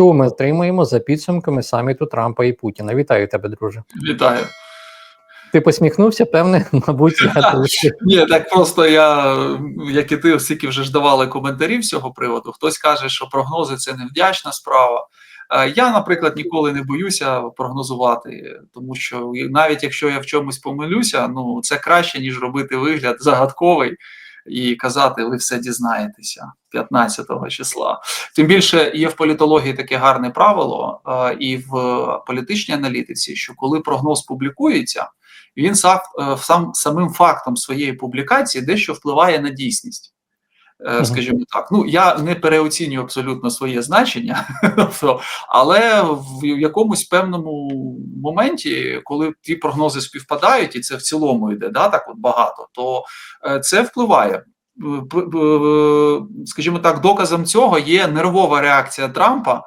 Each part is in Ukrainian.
що ми отримаємо за підсумками саміту Трампа і Путіна. Вітаю тебе, друже. Вітаю. Ти посміхнувся, певне, мабуть, я трошки. Ні, так просто я, як і ти, оскільки вже ж давали коментарів з цього приводу. Хтось каже, що прогнози це невдячна справа. Е, Я, наприклад, ніколи не боюся прогнозувати, тому що навіть якщо я в чомусь помилюся, ну це краще ніж робити вигляд загадковий і казати, ви все дізнаєтеся 15 числа. Тим більше є в політології таке гарне правило, е, і в політичній аналітиці, що коли прогноз публікується, він сам, е, сам самим фактом своєї публікації дещо впливає на дійсність. Е. Скажімо так, ну я не переоцінюю абсолютно своє значення, тобто, але в якомусь певному моменті, коли ті прогнози співпадають, і це в цілому йде, да, так от багато, то е, це впливає. П- Скажімо так, доказом цього є нервова реакція Трампа е,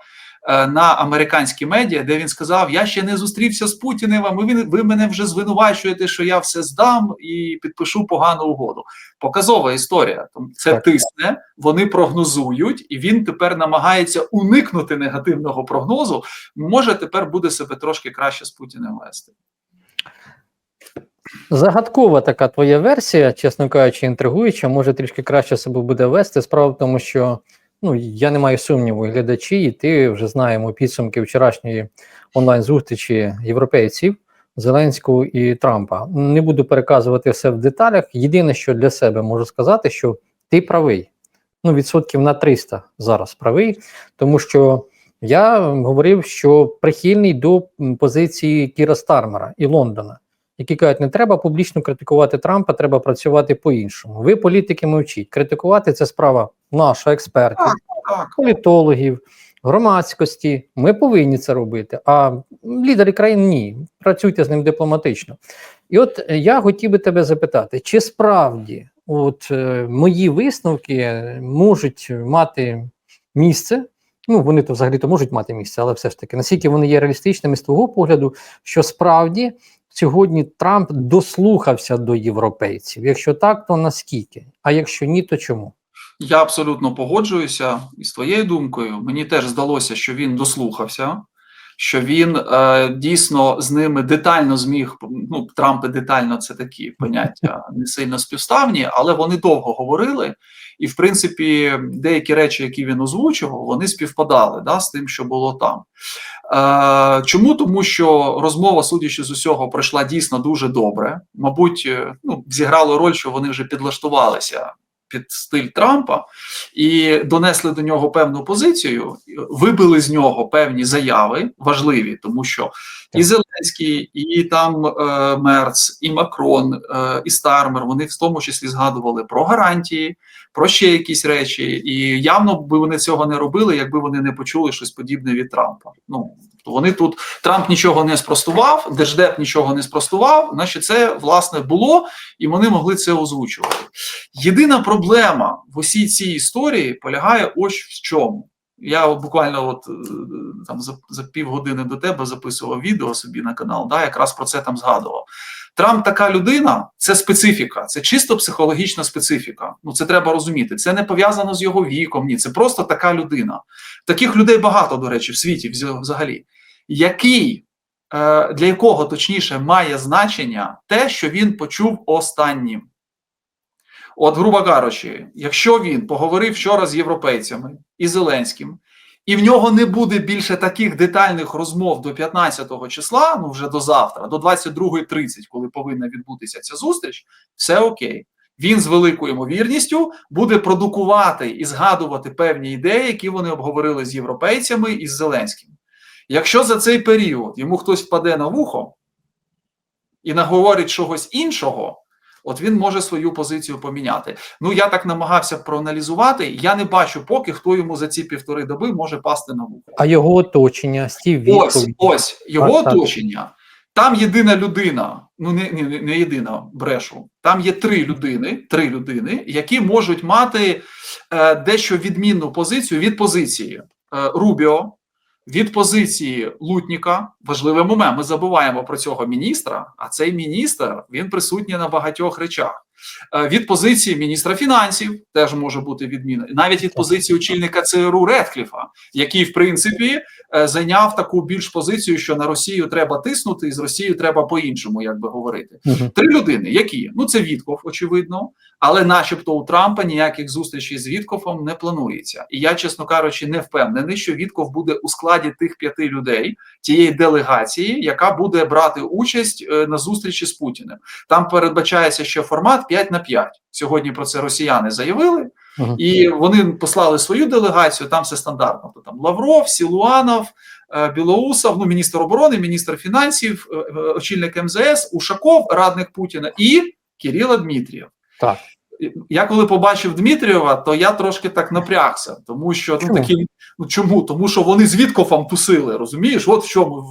на американські медіа, де він сказав: Я ще не зустрівся з Путіним, а ви, ви мене вже звинувачуєте, що я все здам і підпишу погану угоду. Показова історія. Це Так. тисне, вони прогнозують, і він тепер намагається уникнути негативного прогнозу. Може, тепер буде себе трошки краще з Путіним вести. Загадкова така твоя версія, чесно кажучи, інтригуюча, може трішки краще себе буде вести. Справа в тому, що ну я не маю сумніву, глядачі, і ти вже знаємо підсумки вчорашньої онлайн-зустрічі європейців Зеленського і Трампа. Не буду переказувати все в деталях. Єдине, що для себе можу сказати, що ти правий. Ну, відсотків на 300 зараз правий, тому що я говорив, що прихильний до позиції Кіра Стармера і Лондона які кажуть, не треба публічно критикувати Трампа, треба працювати по-іншому. Ви, політики, мовчіть. Критикувати це справа наша, експертів, Так, політологів, громадськості. Ми повинні це робити. А лідери країн ні. Працюйте з ним дипломатично. І от я хотів би тебе запитати, чи справді от е, мої висновки можуть мати місце? Ну, вони то взагалі то можуть мати місце, але все ж таки, наскільки вони є реалістичними з твого погляду, що справді сьогодні Трамп дослухався до європейців. Якщо так, то наскільки? А якщо ні, то чому? Я абсолютно погоджуюся із твоєю думкою. Мені теж здалося, що він дослухався, що він е, дійсно з ними детально зміг. Ну, Трампи детально це такі поняття не сильно співставні, але вони довго говорили. І, в принципі, деякі речі, які він озвучував, вони співпадали да, з тим, що було там. Е, чому? Тому що розмова, судячи з усього, пройшла дійсно дуже добре. Мабуть, е, ну, зіграло роль, що вони вже підлаштувалися під стиль Трампа і донесли до нього певну позицію, вибили з нього певні заяви важливі, тому що і Зеленський, і там е, Мерц, і Макрон, е, і Стармер вони в тому числі згадували про гарантії, про ще якісь речі, і явно би вони цього не робили, якби вони не почули щось подібне від Трампа. Ну то вони тут Трамп нічого не спростував, Держдеп нічого не спростував. Значить, це власне було, і вони могли це озвучувати. Єдина проблема в усій цій історії полягає ось в чому. Я буквально от е, там за, за півгодини до тебе записував відео собі на канал, да, якраз про це там згадував. Трамп така людина, це специфіка, це чисто психологічна специфіка. Ну це треба розуміти. Це не пов'язано з його віком. Ні, це просто така людина. Таких людей багато, до речі, в світі взагалі. Який е, для якого точніше має значення те, що він почув останнім. От, грубо кажучи, якщо він поговорив вчора з європейцями і Зеленським, і в нього не буде більше таких детальних розмов до 15 числа, ну вже до завтра, до 22.30, коли повинна відбутися ця зустріч, все окей. Він з великою ймовірністю буде продукувати і згадувати певні ідеї, які вони обговорили з європейцями і з Зеленським. Якщо за цей період йому хтось впаде на вухо і наговорить чогось іншого, от він може свою позицію поміняти. Ну я так намагався проаналізувати. Я не бачу, поки хто йому за ці півтори доби може пасти на вухо. А його оточення, Стів Ось ось його так. оточення. Там єдина людина, ну не, не, не єдина брешу. Там є три людини, три людини, які можуть мати е, дещо відмінну позицію від позиції е, Рубіо, від позиції Лутніка. Важливий момент. Ми забуваємо про цього міністра. А цей міністр він присутній на багатьох речах. Е, Від позиції міністра фінансів теж може бути відміна, навіть від позиції очільника ЦРУ Редкліфа, який в принципі е, зайняв таку більш позицію, що на Росію треба тиснути, і з Росією треба по-іншому, як би говорити. Мгм. Три людини, які ну це Вітков, очевидно, але, начебто, у Трампа ніяких зустрічей з Віткофом не планується. І я, чесно кажучи, не впевнений, що Вітков буде у складі тих п'яти людей тієї делегації, яка буде брати участь е, на зустрічі з Путіним. Там передбачається ще формат 5 на 5. Сьогодні про це росіяни заявили, і вони послали свою делегацію. Там все стандартно. То там Лавров, Сілуанов, е, Білоусов, ну міністр оборони, міністр фінансів, е, е, очільник МЗС, Ушаков, радник Путіна і Кирило Дмитрієв. Так. Я коли побачив Дмитрієва, то я трошки так напрягся, тому що ну такі ну чому? Тому що вони з Віткофом тусили, розумієш? От в чому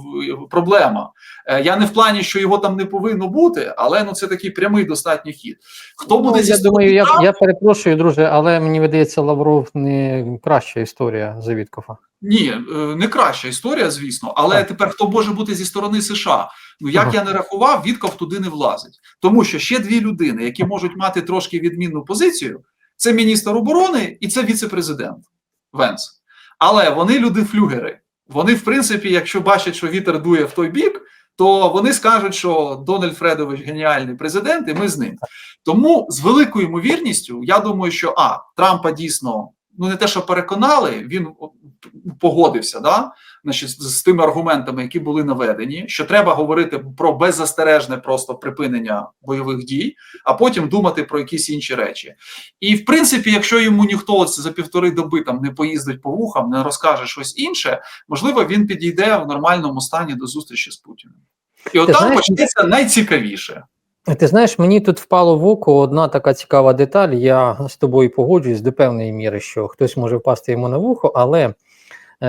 проблема. Е, Я не в плані, що його там не повинно бути, але ну це такий прямий достатній хід. Хто буде Ну, зі я думаю, я, я перепрошую, друже, але мені видається, Лавров не краща історія за Віткофа. Ні, е, не краща історія, звісно, але Так. тепер хто може бути зі сторони США? Ну як Ага. я не рахував, Вітков туди не влазить, тому що ще дві людини, які можуть мати трошки відмінну позицію, це міністр оборони і це віце-президент Венс. Але вони люди-флюгери. Вони, в принципі, якщо бачать, що вітер дує в той бік, то вони скажуть, що Дональд Фредович геніальний президент, і ми з ним. Тому з великою ймовірністю, я думаю, що а Трампа дійсно ну не те, що переконали, він погодився, да значить, з, тими аргументами, які були наведені, що треба говорити про беззастережне просто припинення бойових дій, а потім думати про якісь інші речі. І в принципі, якщо йому ніхто за півтори доби там не поїздить по вухам, не розкаже щось інше, можливо, він підійде в нормальному стані до зустрічі з Путіним. І от там почнеться найцікавіше. Ти знаєш, мені тут впало в око одна така цікава деталь. Я з тобою погоджуюсь до певної міри, що хтось може впасти йому на вухо, але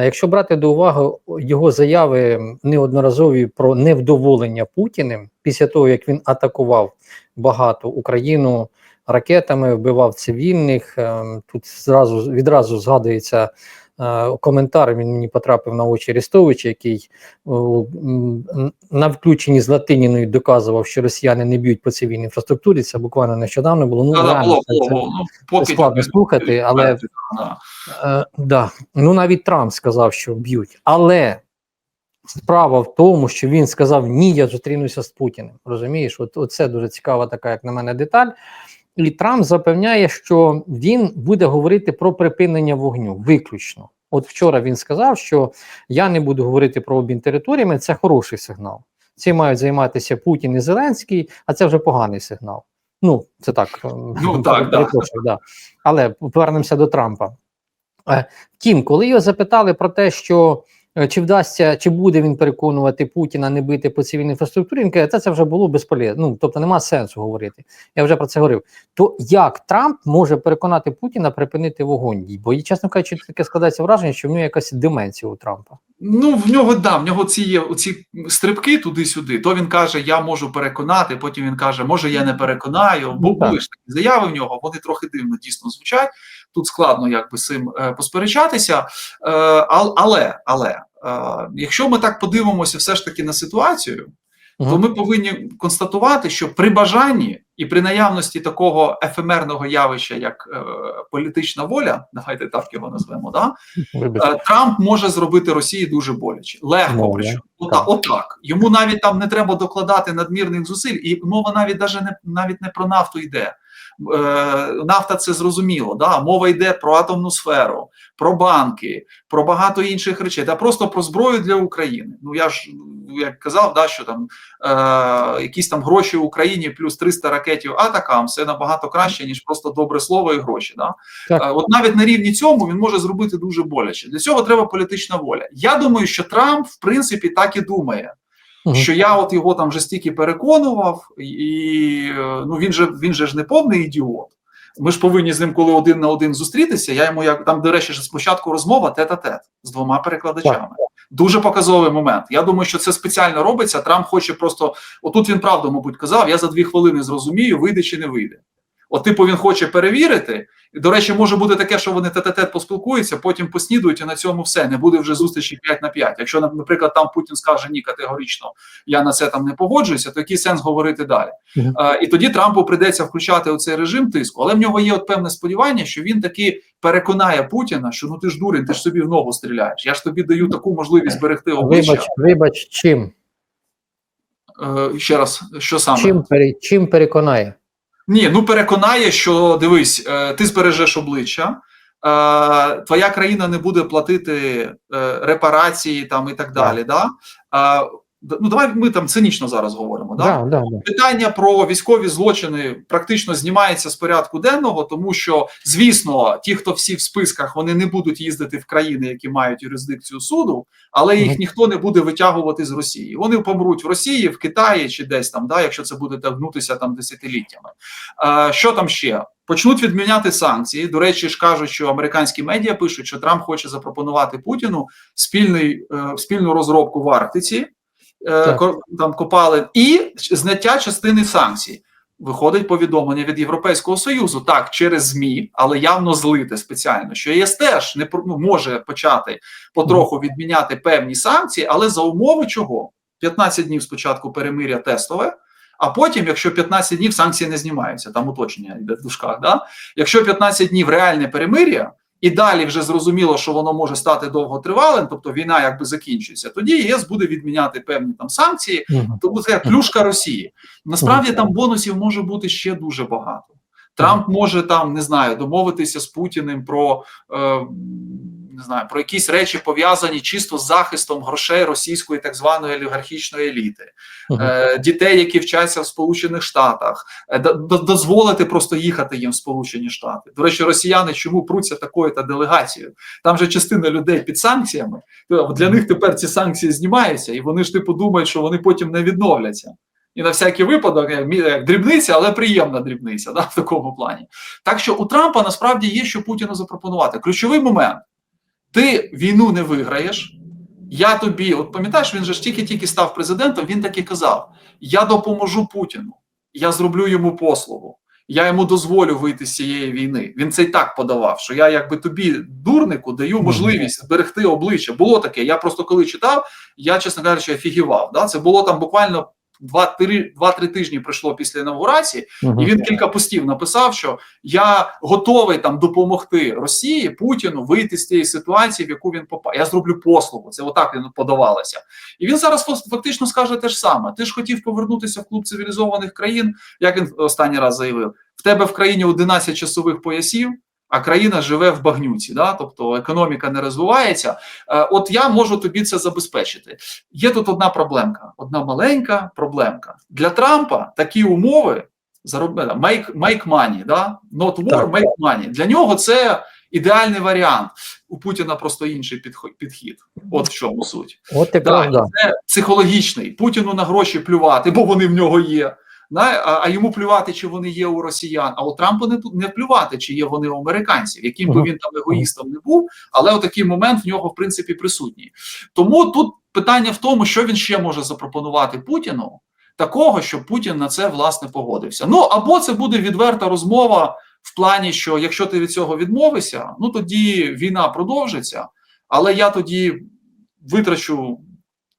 якщо брати до уваги його заяви неодноразові про невдоволення Путіним після того, як він атакував багато Україну ракетами, вбивав цивільних, е, тут зразу відразу згадується. Е, Коментар він мені потрапив на очі Арестовича, який на включенні з Латиніною доказував, що росіяни не б'ють по цивільній інфраструктурі. Це буквально нещодавно було. Ну, да, реально, було, це- було, це- було. Ну, поки складно слухати, але- Да. Е, да. Ну навіть Трамп сказав, що б'ють. Але справа в тому, що він сказав: ні, я зустрінуся з Путіним. Розумієш, от, от це дуже цікава така, як на мене, деталь. І Трамп запевняє, що він буде говорити про припинення вогню виключно. От вчора він сказав, що я не буду говорити про обмін територіями. Це хороший сигнал. Цим мають займатися Путін і Зеленський, а це вже поганий сигнал. Ну, це так. ем, Ну, так, да. перепрошую, да. Але повернемося до Трампа. Е, Втім, коли його запитали про те, що е, чи вдасться, чи буде він переконувати Путіна не бити по цивільній інфраструктурі, він каже, це, це вже було безполезно. Ну тобто нема сенсу говорити. Я вже про це говорив. То як Трамп може переконати Путіна припинити вогонь? Бо, чесно кажучи, таке складається враження, що в нього якась деменція у Трампа. Ну, в нього да, в нього ці є ці стрибки туди-сюди. То він каже, я можу переконати. Потім він каже, може, я не переконаю. Бо Ну, були ж такі заяви в нього, вони трохи дивно дійсно звучать. Тут складно якби з цим е, посперечатися. Е, ал- але, але е, якщо ми так подивимося, все ж таки на ситуацію, то ми повинні констатувати, що при бажанні і при наявності такого ефемерного явища, як е, політична воля, давайте так його назвемо, да, Е, Трамп може зробити Росії дуже боляче, легко. Причому так. Отак. Йому навіть там не треба докладати надмірних зусиль, і мова навіть даже не навіть не про нафту йде. Е, нафта це зрозуміло. Да? Мова йде про атомну сферу, про банки, про багато інших речей, та просто про зброю для України. Ну я ж як казав, да, що там е, якісь там гроші в Україні плюс 300 ракетів атакам, це набагато краще ніж просто добре слово і гроші. Да? Так. Е, От навіть на рівні цьому він може зробити дуже боляче. Для цього треба політична воля. Я думаю, що Трамп, в принципі, так і думає. Мгм. Що я от його там вже стільки переконував, і е, ну він же він же ж не повний ідіот. Ми ж повинні з ним, коли один на один зустрітися. Я йому як там, до речі, ж спочатку розмова тет-а-тет з двома перекладачами. Дуже показовий момент. Я думаю, що це спеціально робиться. Трамп хоче просто отут він правду, мабуть, казав. Я за дві хвилини зрозумію, вийде чи не вийде. От, типу, він хоче перевірити. І, до речі, може бути таке, що вони тет-а-тет поспілкуються, потім поснідують, і на цьому все. Не буде вже зустрічі 5 на 5. Якщо, наприклад, там Путін скаже ні, категорично я на це там не погоджуюся, то який сенс говорити далі? Мгм. Е, і тоді Трампу прийдеться включати оцей режим тиску. Але в нього є от певне сподівання, що він таки переконає Путіна, що ну ти ж дурень, ти ж собі в ногу стріляєш. Я ж тобі даю таку можливість берегти обличчя. Вибач, вибач, чим? Е, ще раз, що саме? Чим, пере, чим переконає? Ні, ну переконає, що дивись, е, ти збережеш обличчя, е, твоя країна не буде платити е, репарації там і так далі. Да? Е, д- ну давай ми там цинічно зараз говоримо. Да? Да, да, да. Питання про військові злочини практично знімається з порядку денного, тому що, звісно, ті, хто всі в списках, вони не будуть їздити в країни, які мають юрисдикцію суду, але їх ніхто не буде витягувати з Росії. Вони помруть в Росії, в Китаї чи десь там, да, якщо це буде тягнутися там десятиліттями. Е, що там ще? Почнуть відміняти санкції. До речі, ж кажуть, що американські медіа пишуть, що Трамп хоче запропонувати Путіну спільний, е, спільну розробку в Арктиці, Так. там копали, і зняття частини санкцій. Виходить повідомлення від Європейського союзу, так через змі, але явно злите спеціально, що ЄС теж не ну, може почати потроху відміняти певні санкції, але за умови чого? 15 днів спочатку перемиря тестове. А потім, якщо 15 днів санкції не знімаються, там уточнення йде в дужках, да? якщо 15 днів реальне перемир'я, і далі вже зрозуміло, що воно може стати довготривалим, тобто війна якби закінчується, тоді ЄС буде відміняти певні там санкції, тому це плюшка Росії. Насправді там бонусів може бути ще дуже багато. Трамп може там не знаю домовитися з Путіним про е, не знаю про якісь речі пов'язані чисто з захистом грошей російської так званої олігархічної еліти, Мгм. е, дітей, які вчаться в Сполучених Штатах, е, дозволити просто їхати їм в Сполучені Штати. До речі, росіяни чому пруться такою та делегацією? Там же частина людей під санкціями. Для них тепер ці санкції знімаються, і вони ж типу думають, що вони потім не відновляться. І на всякий випадок, як дрібниця, але приємна дрібниця, да, в такому плані. Так що у Трампа насправді є що Путіну запропонувати. Ключовий момент: ти війну не виграєш. Я тобі, от пам'ятаєш, він же ж тільки-тільки став президентом, він так і казав: я допоможу Путіну, я зроблю йому послугу, я йому дозволю вийти з цієї війни. Він це й так подавав, що я якби тобі, дурнику, даю можливість зберегти обличчя. Було таке. Я просто коли читав, я, чесно кажучи, офігівав. Да? Це було там буквально 2-3 тижні пройшло після інаугурації, Мгм. і він кілька постів написав, що я готовий там допомогти Росії Путіну вийти з цієї ситуації, в яку він попав. Я зроблю послугу. Це отак він подавалося. І він зараз фактично скаже те ж саме. Ти ж хотів повернутися в клуб цивілізованих країн, як він останній раз заявив. В тебе в країні 11 часових поясів. А країна живе в багнюці, да? тобто економіка не розвивається. Е, от я можу тобі це забезпечити. Є тут одна проблемка, одна маленька проблемка для Трампа. Такі умови заробити make, make money, да? not war, Так. make money. Для нього це ідеальний варіант. У Путіна просто інший підхід. От в чому суть. От якраз Да, да. Це психологічний. Путіну на гроші плювати, бо вони в нього є. А йому плювати, чи вони є у росіян. А у Трампа не, не плювати, чи є вони у американців, яким би він там егоїстом не був, але отакий момент в нього в принципі присутній. Тому тут питання в тому, що він ще може запропонувати Путіну, такого, щоб Путін на це власне погодився. Ну або це буде відверта розмова в плані, що якщо ти від цього відмовишся, ну тоді війна продовжиться, але я тоді витрачу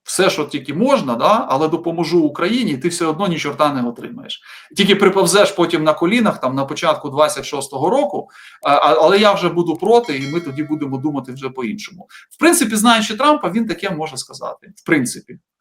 все, що тільки можна, да, але допоможу Україні, і ти все одно ні чорта не отримаєш. Тільки приповзеш потім на колінах, там на початку 26-го року, але я вже буду проти, і ми тоді будемо думати вже по-іншому. В принципі, знаючи Трампа, він таке може сказати. В принципі.